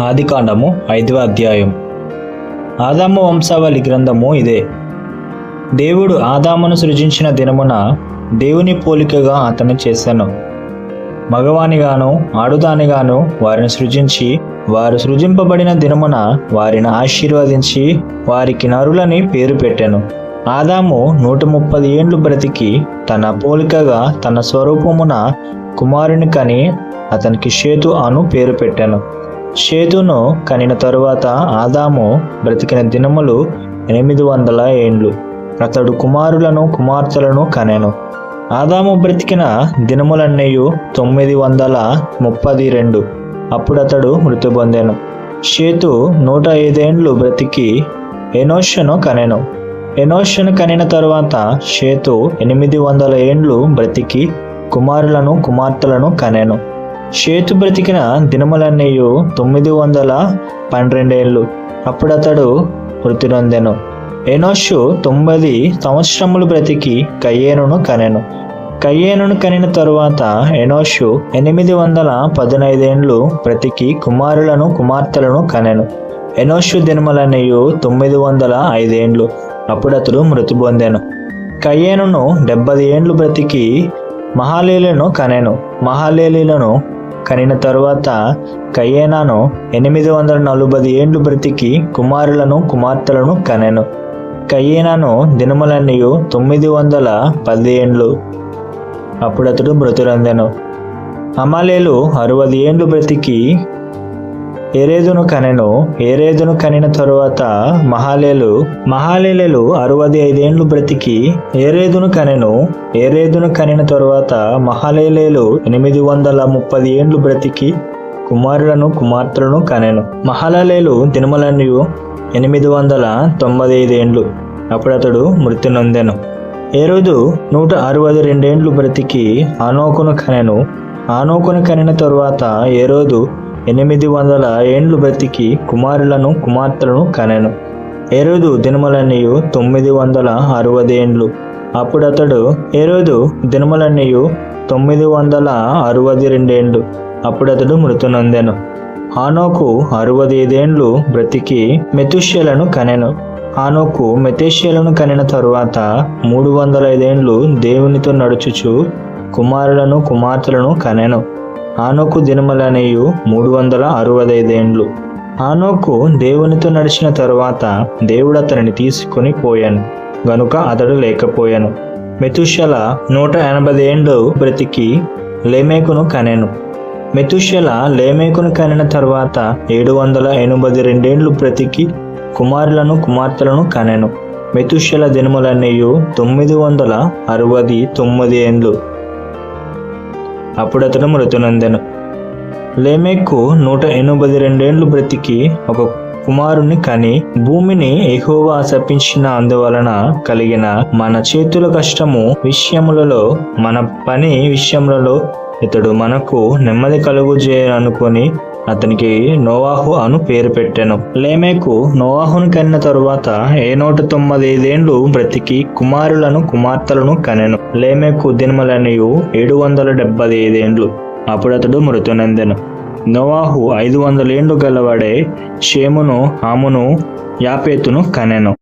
ఆదికాండము ఐదవ అధ్యాయం. ఆదాము వంశావళి గ్రంథము ఇదే. దేవుడు ఆదామును సృజించిన దినమున దేవుని పోలికగా అతను చేశాను. మగవానిగాను ఆడుదానిగాను వారిని సృజించి వారు సృజింపబడిన దినమున వారిని ఆశీర్వదించి వారికి నరులని పేరు పెట్టాను. ఆదాము నూట ముప్పది ఏండ్లు బ్రతికి తన పోలికగా తన స్వరూపమున కుమారుని కని అతనికి షేతు అను పేరు పెట్టాను. షేతును కనిన తరువాత ఆదాము బ్రతికిన దినములు ఎనిమిది వందల ఏండ్లు. అతడు కుమారులను కుమార్తెలను కనెను. ఆదాము బ్రతికిన దినములన్నయు తొమ్మిది వందల ముప్పది రెండు. అప్పుడు అతడు మృతి పొందాను. షేతు నూట ఐదేండ్లు బ్రతికి ఎనోషను కనెను. ఎనోషను కనిన తరువాత షేతు ఎనిమిది వందల ఏండ్లు బ్రతికి కుమారులను కుమార్తెలను కనెను. షేతు బ్రతికిన దినములన్నయు తొమ్మిది వందల పన్నెండేళ్ళు. అప్పుడతడు మృతి నొందెను. ఎనోషు తొమ్మిది సంవత్సరములు బ్రతికి కయ్యేనును కనెను. కయ్యేనును కనిన తరువాత ఎనోషు ఎనిమిది వందల పదినైదేండ్లు బ్రతికి కుమారులను కుమార్తెలను కనెను. ఎనోషు దినములన్నయ్యు తొమ్మిది వందల ఐదేండ్లు. అప్పుడతడు మృతి పొందెను. కయ్యేనును డెబ్బది ఏండ్లు బ్రతికి మహాలీలను కనెను. మహాలీలను కనిన తరువాత కయ్యేనాను ఎనిమిది వందల నలభై ఏండ్లు బ్రతికి కుమారులను కుమార్తెలను కనెను. కయ్యేనాను దినములన్నయు తొమ్మిది వందల పది ఏండ్లు. అప్పుడతడు మృతులందెను. అమాలేలు అరవది ఏండ్లు బ్రతికి ఏరేదును కనెను ఏరేదును కనిన తరువాత మహాలేలు మహాలేలు అరవది ఐదేండ్లు బ్రతికి ఏరేదును కనెను ఏరేదును కనిన తరువాత మహాలేలేలు ఎనిమిది వందల ముప్పది ఏండ్లు బ్రతికి కుమారులను కుమార్తెలను కనెను. మహాలలేలు దినములన్నీ ఎనిమిది వందల తొంభై ఐదేండ్లు అప్పుడు అతడు మృతి నొందెను. ఏరోదు నూట అరవై రెండేండ్లు బ్రతికి ఆనోకును కనెను. ఆనోకును కనిన తరువాత ఏరోదు ఎనిమిది వందల ఏండ్లు బ్రతికి కుమారులను కుమార్తెలను కనెను. ఏరోదు దినములన్నయు తొమ్మిది వందల అరవై ఏండ్లు. అప్పుడు అతడు ఏరోదు దినములన్నయు తొమ్మిది వందల అరవై రెండేండ్లు అప్పుడు అతడు ఆనోకు అరవై ఐదేండ్లు బ్రతికి మెతుష్యలను కనెను. ఆనోకు మెతేష్యలను కనిన తరువాత మూడు వందల ఐదేండ్లు దేవునితో నడుచుచు కుమారులను కుమార్తెలను కనెను. ఆనోకు దినములనేయు మూడు వందల అరవై ఐదేండ్లు ఆనోకు దేవునితో నడిచిన తరువాత దేవుడు అతనిని తీసుకొని పోయాను గనుక అతడు లేకపోయాను. మెతుషల నూట ఎనభై ఏండ్లు బ్రతికి లేమేకును కనెను. మెతుషల లేమేకును కనిన తర్వాత ఏడు వందల ఎనభై రెండేండ్లు బ్రతికి కుమారులను కుమార్తెలను కనెను. మెతుషల దినములన్నయ్యు తొమ్మిది వందల అరవై తొమ్మిది ఏండ్లు అప్పుడు అతడు మృతునందెను. లేమెక్కు నూట ఎనభై రెండేళ్ళు బ్రతికి ఒక కుమారుని కని భూమిని ఎహోవా శపించిన అందువలన కలిగిన మన చేతుల కష్టము విషయములలో మన పని విషయములలో ఇతడు మనకు నెమ్మది కలుగు చేయాలనుకొని అతనికి నోవాహు అను పేరు పెట్టాను. లేమేకు నోవాహును కనిన తరువాత ఏ నూట తొమ్మిది ఐదేండ్లు బ్రతికి కుమారులను కుమార్తెలను కనెను. లేమేకు దినములనియు ఏడు వందల డెబ్బై ఐదేండ్లు. అప్పుడు అతడు మృతునందెను. నోవాహు ఐదు వందల ఏండ్లు గలవాడే షేమును హామును యాపేతును కనెను.